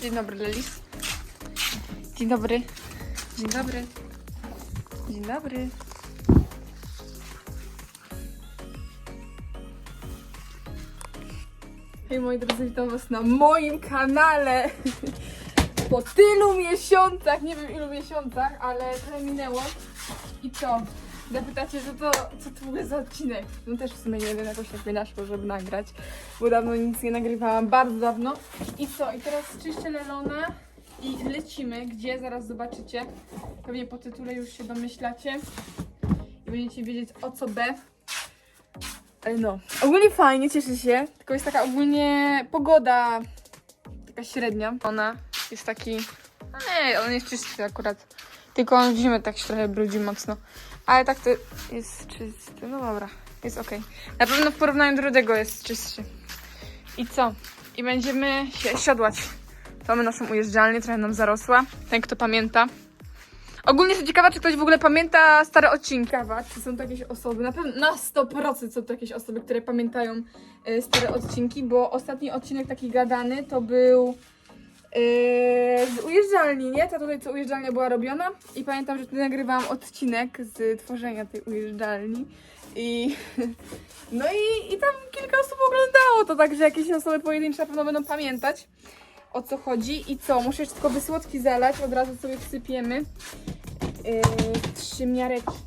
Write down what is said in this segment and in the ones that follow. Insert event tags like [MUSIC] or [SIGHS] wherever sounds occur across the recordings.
Dzień dobry, Lelis. Dzień dobry. Dzień dobry. Dzień dobry. Hej moi drodzy, witam was na moim kanale. Po tylu miesiącach, nie wiem ilu miesiącach, ale tyle minęło. I co? Zapytacie, że to, co to ogóle za odcinek? No też w sumie nie wiem, jakoś tak mi naszło, żeby nagrać, bo dawno nic nie nagrywałam, bardzo dawno. I co? I teraz czyszczę Lelona i lecimy, gdzie zaraz zobaczycie. Pewnie po tytule już się domyślacie i będziecie wiedzieć o co B. Ale no, ogólnie fajnie, cieszę się, tylko jest taka ogólnie pogoda taka średnia. Ona jest taki, no nie, on jest czysty akurat, tylko on w zimę tak się trochę brudzi mocno. Ale tak to jest czysty, no dobra, jest ok. Na pewno w porównaniu do rudego jest czystszy. I co? I będziemy się siodłać. To mamy naszą ujeżdżalnię, trochę nam zarosła. Ten, kto pamięta. Ogólnie jestem ciekawa, czy ktoś w ogóle pamięta stare odcinki. Ciekawa, czy są to jakieś osoby, na pewno na 100% są to jakieś osoby, które pamiętają e, stare odcinki, bo ostatni odcinek taki gadany to był z ujeżdżalni, nie? Ta tutaj, co ujeżdżalnia była robiona i pamiętam, że wtedy nagrywałam odcinek z tworzenia tej ujeżdżalni i [LAUGHS] no i, i tam kilka osób oglądało to, także jakieś osoby pojedyncze na pewno będą pamiętać o co chodzi i co, muszę jeszcze tylko wysłodki zalać, od razu sobie wsypiemy yy, trzy miareczki.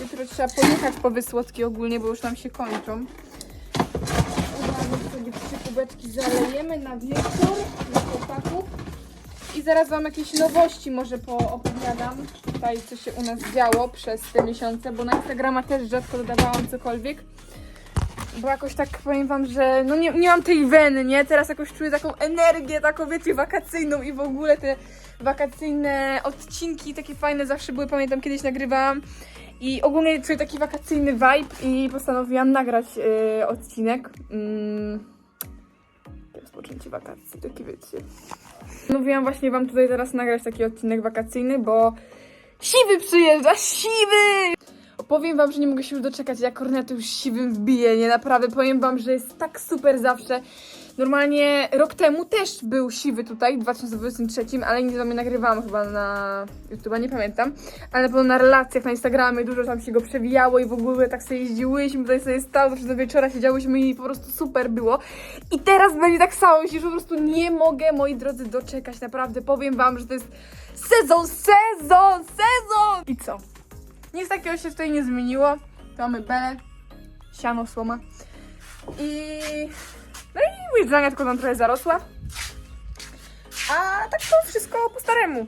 Jutro trzeba pojechać po wysłodki ogólnie, bo już nam się kończą. Od razu sobie trzy kubeczki zalejemy na wieczór dla chłopaków. I zaraz Wam jakieś nowości może poopowiadam tutaj, co się u nas działo przez te miesiące, bo na Instagrama też rzadko dodawałam cokolwiek. Bo jakoś tak powiem wam, że no nie, nie mam tej weny, nie? Teraz jakoś czuję taką energię, taką wiecie, wakacyjną i w ogóle te wakacyjne odcinki takie fajne zawsze były, pamiętam kiedyś nagrywałam. I ogólnie czuję taki wakacyjny vibe i postanowiłam nagrać yy, odcinek. Mm. Rozpoczęcie wakacji, takie wiecie. Mówiłam właśnie wam tutaj teraz nagrać taki odcinek wakacyjny, bo siwy przyjeżdża, siwy! Powiem wam, że nie mogę się już doczekać, jak kornetu już siwym wbije, nie naprawdę. Powiem wam, że jest tak super zawsze. Normalnie rok temu też był siwy tutaj, w 2023, ale nigdy wam nie nagrywałam chyba na YouTube, nie pamiętam. Ale było na relacjach na Instagramie, dużo tam się go przewijało i w ogóle tak sobie jeździłyśmy, tutaj sobie stał, zawsze do wieczora siedziałyśmy i po prostu super było. I teraz będzie tak samo, że po prostu nie mogę, moi drodzy, doczekać, naprawdę. Powiem wam, że to jest sezon, sezon, sezon! I co? Nic takiego się tutaj nie zmieniło. Mamy belę, siano, słoma. I... No i łyżdżania tylko nam trochę zarosła. A tak to wszystko po staremu.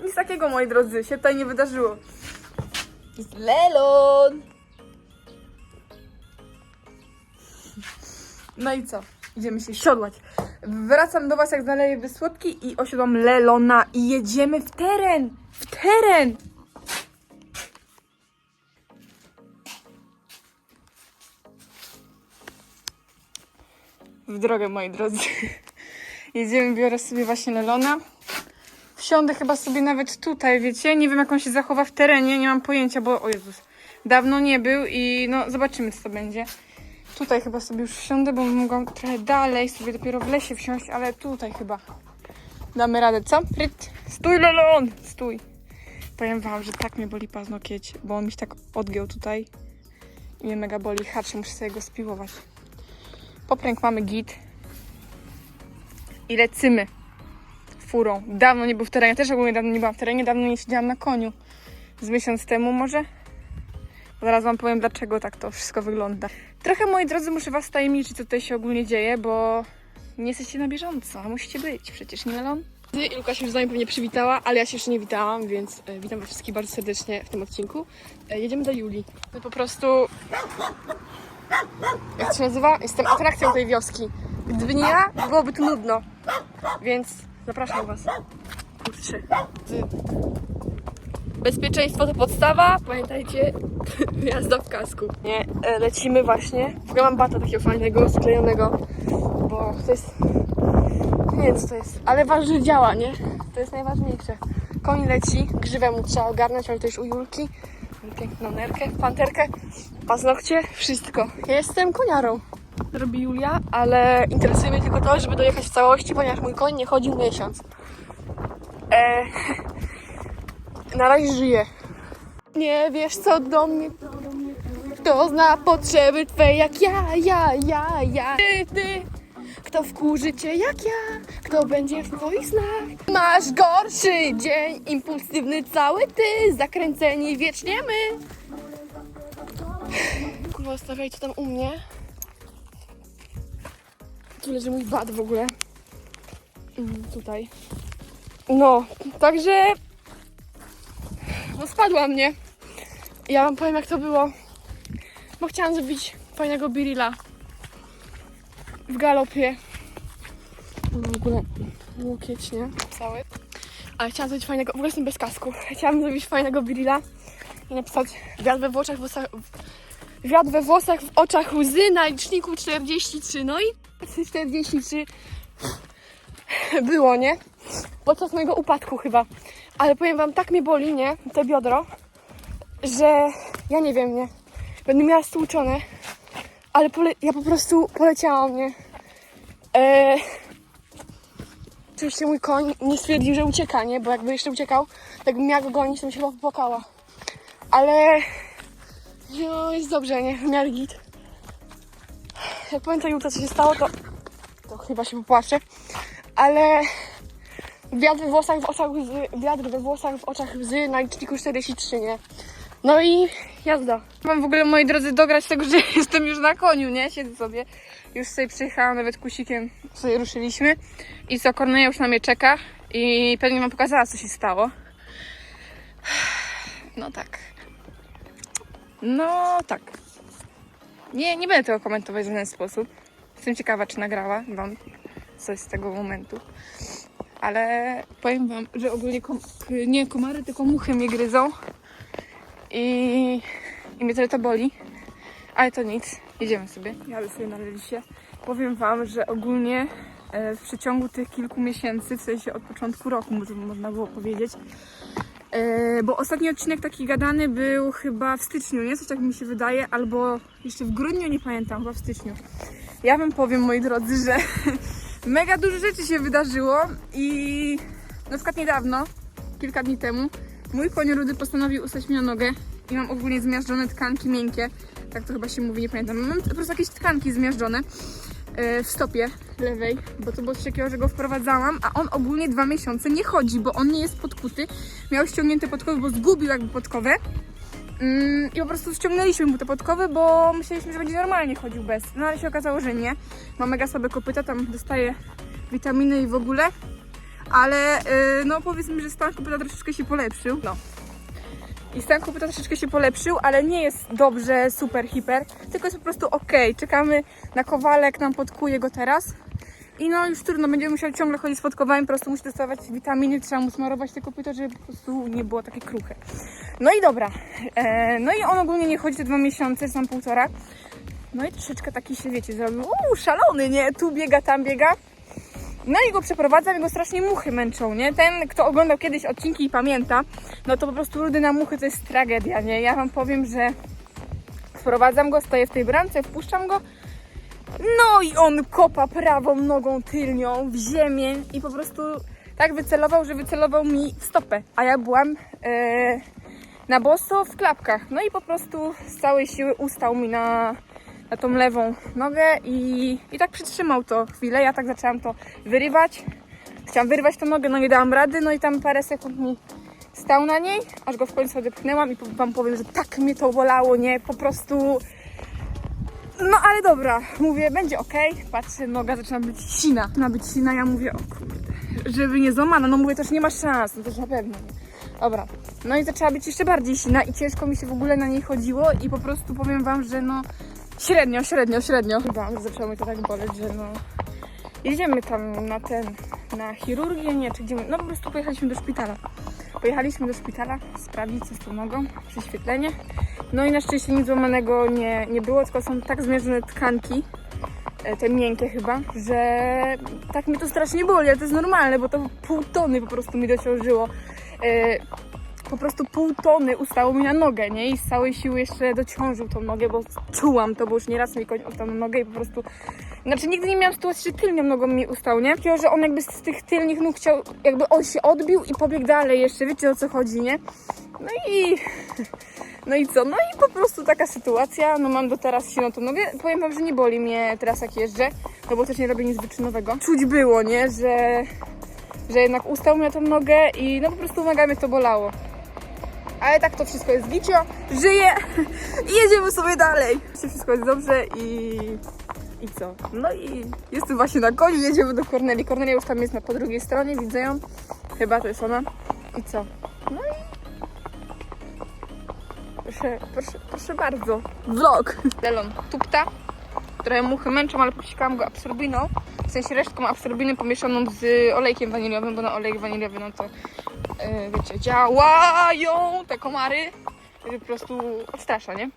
Nic takiego, moi drodzy, się tutaj nie wydarzyło. Jest lelon! No i co? Idziemy się siodłać. Wracam do Was, jak zaleję wysłodki i osiadłam lelona i jedziemy w teren! W teren! W drogę, moi drodzy. Jedziemy, biorę sobie właśnie Lelona. Wsiądę chyba sobie nawet tutaj, wiecie? Nie wiem, jak on się zachowa w terenie, nie mam pojęcia, bo o Jezus, dawno nie był i no zobaczymy, co to będzie. Tutaj chyba sobie już wsiądę, bo mogłam trochę dalej sobie dopiero w lesie wsiąść, ale tutaj chyba damy radę, co? Ryt. Stój, Lelon! Stój. Powiem wam, że tak mnie boli paznokieć, bo on mi się tak odgiął tutaj i mnie mega boli. Haczy, muszę sobie go spiłować. Popręg mamy git. I lecymy furą. Dawno nie był w terenie, też ogólnie dawno nie byłam w terenie, dawno nie siedziałam na koniu. Z miesiąc temu może. Zaraz wam powiem, dlaczego tak to wszystko wygląda. Trochę, moi drodzy, muszę was tajemniczyć, co tutaj się ogólnie dzieje, bo nie jesteście na bieżąco, a musicie być, przecież nie Melon? Ilka się już z nami pewnie przywitała, ale ja się jeszcze nie witałam, więc e, witam was wszystkich bardzo serdecznie w tym odcinku. E, jedziemy do Julii. My po prostu... Jak to się nazywa? Jestem atrakcją tej wioski. Gdyby nie ja, byłoby tu nudno. Więc zapraszam was. Kurczę. Bezpieczeństwo to podstawa. Pamiętajcie, [LAUGHS] jazda w kasku. Nie, e, lecimy właśnie. W ogóle mam bata takiego fajnego, sklejonego, bo to jest... Nie wiem co to jest, ale ważne, działa, nie? To jest najważniejsze. Koń leci, grzywę mu trzeba ogarnąć, ale to już u Julki. Piękną nerkę, panterkę, paznokcie, wszystko. Jestem koniarą. robi Julia, ale interesuje mnie tylko to, żeby dojechać w całości, ponieważ mój koń nie chodził miesiąc. E, [LAUGHS] na razie żyje. Nie wiesz co do mnie, kto zna potrzeby twe jak ja, ja, ja, ja. Ty, ty, kto wkurzy cię jak ja, kto będzie w twoich snach. Masz gorszy dzień, impulsywny cały ty, zakręceni wiecznie my. Kurwa, stawiaj to tam u mnie. Tu leży mój bad w ogóle. Mm, tutaj. No, także... No spadła mnie. Ja wam powiem jak to było. Bo chciałam zrobić fajnego birilla. W galopie. W ogóle łokieć, nie? Cały. Ale chciałam zrobić fajnego... W ogóle jestem bez kasku. Chciałam zrobić fajnego birilla i napisać wiatr we włosach, w wiatr we włosach, w oczach łzy na liczniku 43. No i 43 [LAUGHS] było, nie? Podczas mojego upadku chyba. Ale powiem wam, tak mnie boli, nie? To biodro, że ja nie wiem, nie? Będę miała stłuczone, ale pole- ja po prostu poleciałam, nie? Eee... Mój koń nie stwierdził, że ucieka, nie? Bo jakby jeszcze uciekał, jakbym miała go gonić, to bym się chyba popłakała. Ale no, jest dobrze, nie? W miarę git. Jak tej jutro, co się stało, to, to chyba się popłaczę. Ale wiatr we włosach, w oczach łzy, wiatr we włosach, w oczach łzy na liczniku 43, nie? No i jazda. Mam w ogóle, moi drodzy, dograć tego, że [LAUGHS] jestem już na koniu, nie? Siedzę sobie. Już sobie przyjechałam, nawet kusikiem sobie ruszyliśmy. I co, Kornelia już na mnie czeka. I pewnie wam pokazała, co się stało. [SIGHS] No tak. No tak. Nie, nie będę tego komentować w żaden sposób. Jestem ciekawa, czy nagrała wam coś z tego momentu. Ale powiem wam, że ogólnie kom- nie komary, tylko muchy mnie gryzą. I, i mnie trochę to boli. Ale to nic. Jedziemy sobie. Jadę sobie na lewisie. Powiem wam, że ogólnie e, w przeciągu tych kilku miesięcy, w sensie od początku roku, można było powiedzieć, e, bo ostatni odcinek taki gadany był chyba w styczniu, nie? Coś tak mi się wydaje, albo jeszcze w grudniu, nie pamiętam, chyba w styczniu. Ja wam powiem, moi drodzy, że [LAUGHS] mega dużo rzeczy się wydarzyło i na przykład niedawno, kilka dni temu, mój koń rudy postanowił ustać mi na nogę i mam ogólnie zmiażdżone tkanki miękkie, tak to chyba się mówi, nie pamiętam. Mam po prostu jakieś tkanki zmiażdżone e, w stopie lewej, bo to było coś takiego, że go wprowadzałam, a on ogólnie dwa miesiące nie chodzi, bo on nie jest podkuty. Miał ściągnięte podkowy, bo zgubił jakby podkowę. Mm, I po prostu ściągnęliśmy mu te podkowy, bo myśleliśmy, że będzie normalnie chodził bez. No ale się okazało, że nie. Ma mega słabe kopyta, tam dostaje witaminy i w ogóle. Ale yy, no powiedzmy, że stan kopyta troszeczkę się polepszył. No. I stan kopyta troszeczkę się polepszył, ale nie jest dobrze, super, hiper, tylko jest po prostu ok. Czekamy na kowalek, nam podkuje go teraz. I no już trudno, będziemy musieli ciągle chodzić z podkowami, po prostu musi dostawać witaminy, trzeba mu smarować te kopyto, żeby po prostu nie było takie kruche. No i dobra, e, no i on ogólnie nie chodzi te dwa miesiące, sam półtora. No i troszeczkę taki się, wiecie, zrobił, uuu, szalony, nie? Tu biega, tam biega. No i go przeprowadzam, i go strasznie muchy męczą, nie? Ten, kto oglądał kiedyś odcinki i pamięta, no to po prostu rudy na muchy to jest tragedia, nie? Ja wam powiem, że wprowadzam go, stoję w tej bramce, wpuszczam go, no i on kopa prawą nogą tylnią w ziemię i po prostu tak wycelował, że wycelował mi w stopę, a ja byłam e, na boso w klapkach. No i po prostu z całej siły ustał mi na, na tą lewą nogę i, i tak przytrzymał to chwilę. Ja tak zaczęłam to wyrywać. Chciałam wyrwać tą nogę, no nie dałam rady, no i tam parę sekund mi stał na niej, aż go w końcu odepchnęłam i wam powiem, że tak mnie to bolało, nie? Po prostu... No ale dobra, mówię, będzie ok. Patrzę, noga zaczyna być sina. Zaczyna być sina, ja mówię, o kurde, żeby nie złamana. No mówię, też nie ma szans, no też na pewno nie. Dobra, no i zaczęła być jeszcze bardziej sina i ciężko mi się w ogóle na niej chodziło i po prostu powiem wam, że no średnio, średnio, średnio. Chyba zaczęło mnie to tak boleć, że no jedziemy tam na ten, na chirurgię, nie, czy gdzie, no po prostu pojechaliśmy do szpitala. Pojechaliśmy do szpitala sprawdzić co z tą nogą, prześwietlenie. No i na szczęście nic złamanego nie, nie było, tylko są tak zmierzone tkanki, e, te miękkie chyba, że tak mnie to strasznie boli, ale to jest normalne, bo to pół tony po prostu mi dociążyło. Po prostu pół tony ustało mi na nogę, nie? I z całej siły jeszcze dociążył tą nogę, bo czułam to, bo już nieraz mi koń ustał na nogę i po prostu... Znaczy nigdy nie miałam sytuacji, że tylnią nogą mi ustał, nie? Takiego, że on jakby z tych tylnych nóg chciał, jakby on się odbił i pobiegł dalej jeszcze, wiecie o co chodzi, nie? No i... No i co? No i po prostu taka sytuacja, no mam do teraz silną tą nogę. Powiem wam, że nie boli mnie teraz jak jeżdżę, no bo też nie robię nic wyczynowego. Czuć było, nie? Że, że jednak ustał mnie tą nogę i no po prostu nogami mnie to bolało. Ale tak to wszystko jest gicio, żyję [LAUGHS] i jedziemy sobie dalej. Wszystko jest dobrze i... I co? No i jestem właśnie na koniu, jedziemy do Korneli. Kornelia już tam jest na po drugiej stronie, widzę ją. Chyba to jest ona. I co? No i Proszę, proszę, proszę bardzo. Vlog. [LAUGHS] Lelon tupta. Trochę muchy męczą, ale posikałam go absorbyną. W sensie resztką absorbyny pomieszaną z olejkiem waniliowym, bo na olej waniliowy, no to wiecie, działają te komary. Że po prostu odstrasza, nie?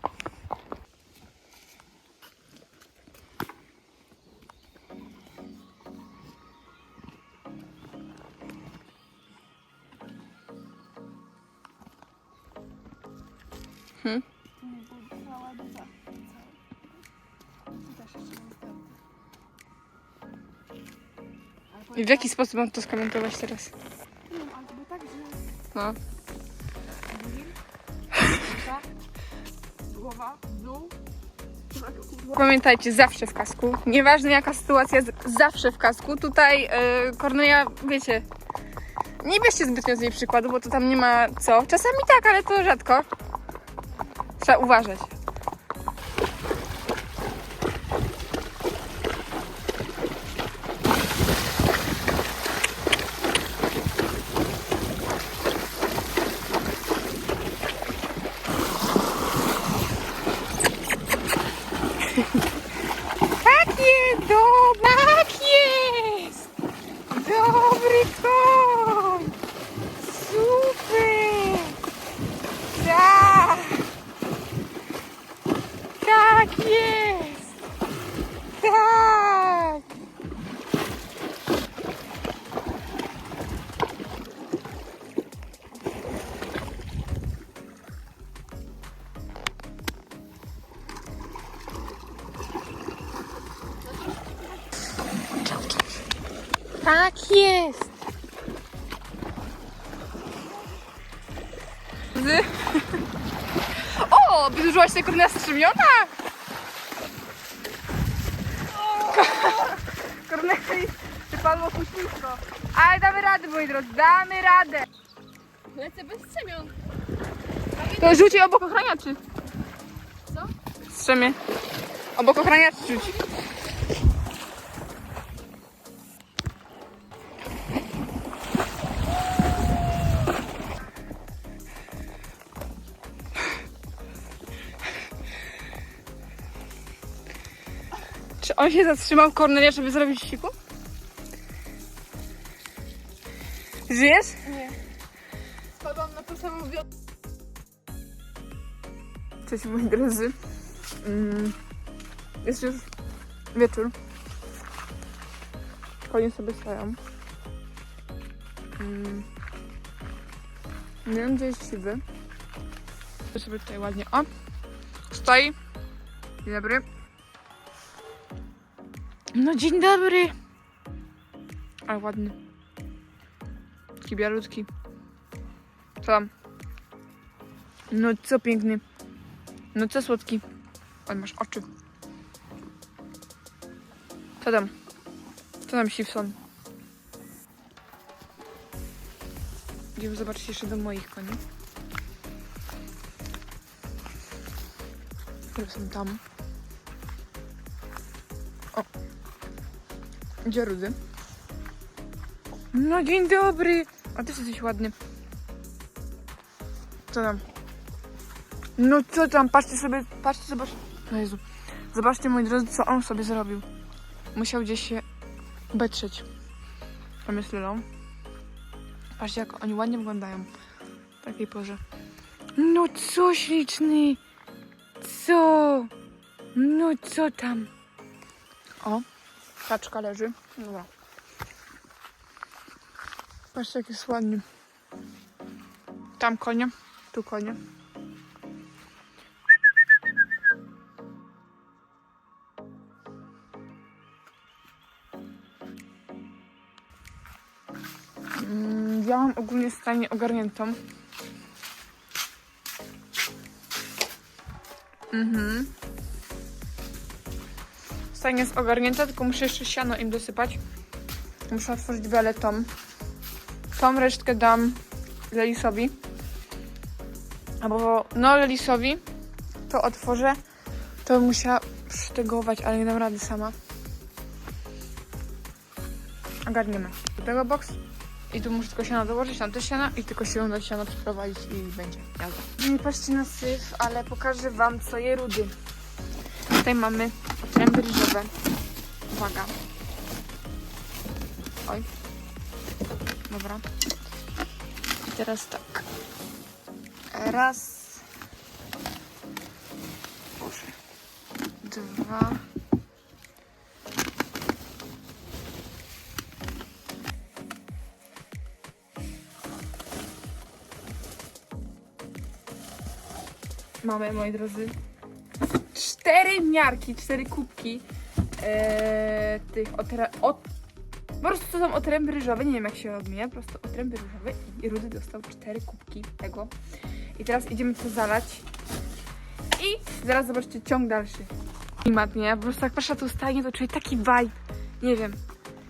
I w jaki sposób mam to skomentować teraz? No. Głowa, dół. Pamiętajcie, zawsze w kasku. Nieważne jaka sytuacja, zawsze w kasku. Tutaj yy, Kornelia, wiecie, nie bierzcie zbytnio z jej przykładu, bo to tam nie ma co. Czasami tak, ale to rzadko. Trzeba uważać. Korneli, wypadło kuśnictwo. Ale damy radę, moi drodzy, damy radę! Lecę bez strzemion. To rzuć je obok ochraniaczy. Co? Strzemie. Obok ochraniaczy rzuć. Czy on się zatrzymał, Kornelia, żeby zrobić siku? Żyjesz? Nie. Spadłam na to samo wiodło. Cześć moi drodzy. Mm, Jest już wieczór. Konie sobie stoją. Mm. Nie wiem, gdzie jest siwy. To sobie tutaj ładnie. O! Stoi. Dzień dobry. No dzień dobry. Ale ładny. Taki bialutki. Co tam? No co piękny. No co słodki. Ale masz oczy. Co tam? Co tam Siwson? Idziemy zobaczyć jeszcze do moich koni. Które są tam. O. Rudy? No dzień dobry. A ty jesteś ładny. Co tam? No co tam, patrzcie sobie, patrzcie, zobacz. O Jezu. Zobaczcie, moi drodzy, co on sobie zrobił. Musiał gdzieś się betrzeć. Tam jest Lilą. Patrzcie, jak oni ładnie wyglądają. W takiej porze. No co śliczny. Co? No co tam? O, kaczka leży. Dobra. Patrzcie, jak jest ładnie. Tam konie, tu konie. Mm, Ja mam ogólnie stajnię ogarniętą. Mhm. Stajnia jest ogarnięta, tylko muszę jeszcze siano im dosypać. Muszę otworzyć wiele tom. Tą resztkę dam Lelisowi. Albo no Lelisowi to otworzę. To bym musiała przytegować, ale nie dam rady sama. Ogarniemy. Do tego box. I tu muszę tylko siano dołożyć, tam też siana i tylko się dać siano przeprowadzić i będzie jazda. Nie patrzcie na syf, ale pokażę wam co je rudy. Tutaj mamy otręby ryżowe. Uwaga. Oj. Dobra. I teraz tak. Raz. Boże. Dwa. Mamy, moi drodzy, cztery miarki, cztery kubki e, tych otra, od, po prostu to są otręby ryżowe, nie wiem jak się odmienia, po prostu otręby ryżowe i Rudy dostał cztery kubki tego. I teraz idziemy to zalać i zaraz zobaczcie ciąg dalszy. Klimat, nie? Po prostu jak patrzę na tą to czuję taki vibe, nie wiem,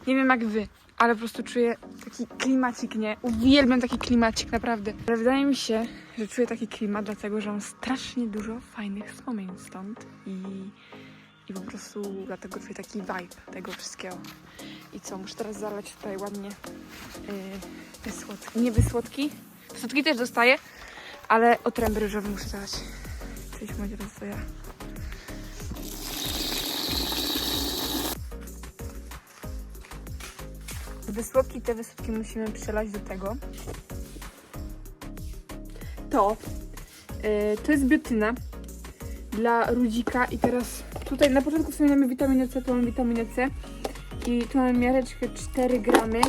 nie wiem jak wy, ale po prostu czuję taki klimacik, nie? Uwielbiam taki klimacik, naprawdę. Ale wydaje mi się, że czuję taki klimat, dlatego że mam strasznie dużo fajnych wspomnień stąd i, i po prostu dlatego czuję taki vibe tego wszystkiego. I co, muszę teraz zalać tutaj ładnie yy, wysłodki. Nie wysłodki, wysłodki też dostaję, ale otręby ryżowe muszę zalać. Cześć, moja teraz to ja. Wysłodki, te wysłodki musimy przelać do tego. To, yy, to jest biotyna dla rudzika i teraz tutaj na początku w sumie mamy witaminę C, tu mamy witaminę C. I tu mamy miareczkę 4 gramy.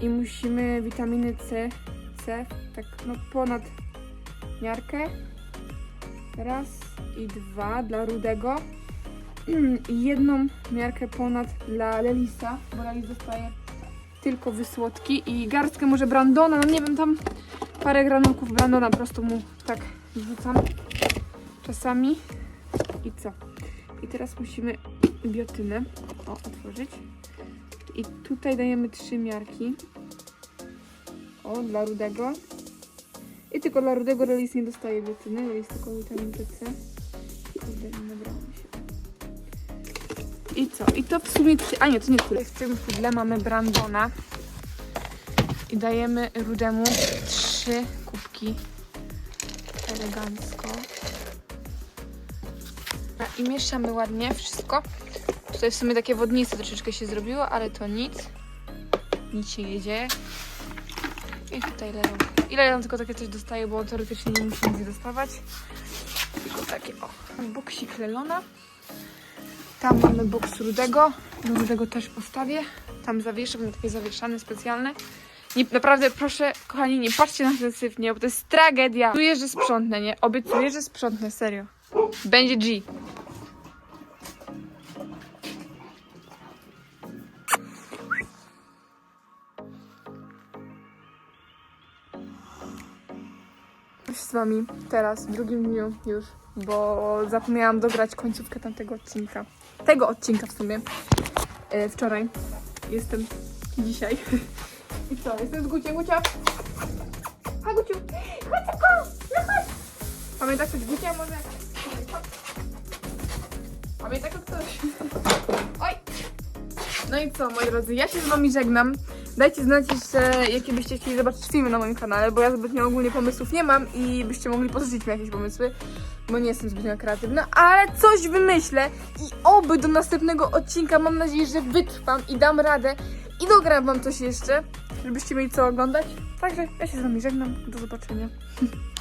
I musimy witaminy C, C tak no ponad miarkę. Raz i dwa dla rudego. [CLEARS THROAT] I jedną miarkę ponad dla Lelisa, bo Lelis dostaje tylko wysłodki. I garstkę może Brandona, no nie wiem, tam parę granulków Brandona po prostu mu tak wrzucam czasami i co? I teraz musimy biotynę o, otworzyć i tutaj dajemy trzy miarki o, dla rudego i tylko dla rudego Relis nie dostaje biotyny, Relis tylko witaminkę C nie i co? I to w sumie a nie, to nie tyle. W tym pudle mamy Brandona i dajemy rudemu trzy kubki elegancko. I mieszamy ładnie wszystko. Tutaj w sumie takie wodnice troszeczkę się zrobiło, ale to nic. Nic się nie dzieje. I tutaj leją. I leją tylko takie coś dostaje, bo teoretycznie nie musi nic dostawać. Tylko takie o. Boksik lelona. Tam mamy boks rudego. Rudego też postawię. Tam zawieszę, będą takie zawieszane specjalne. Nie, naprawdę, proszę, kochani, nie patrzcie na ten syf, nie, bo to jest tragedia. Czuję, że sprzątnę, nie? Obiecuję, że sprzątnę, serio. Będzie G. z wami teraz, w drugim dniu już, bo zapomniałam dograć końcówkę tamtego odcinka. Tego odcinka w sumie. E, wczoraj. Jestem dzisiaj. [LAUGHS] I co? Jestem z Guciem. Gucia! A Guciu! Chodź szybko! No chodź! Pamiętasz coś Gucia może? Pamiętasz jak ktoś? Oj! No i co, moi drodzy, ja się z wami żegnam. Dajcie znać jeszcze, jakie byście chcieli zobaczyć filmy na moim kanale, bo ja zbytnio ogólnie pomysłów nie mam i byście mogli pożyczyć mi jakieś pomysły, bo nie jestem zbytnio kreatywna, ale coś wymyślę i oby do następnego odcinka mam nadzieję, że wytrwam i dam radę i dogram wam coś jeszcze, żebyście mieli co oglądać. Także ja się z wami żegnam, do zobaczenia. [LAUGHS]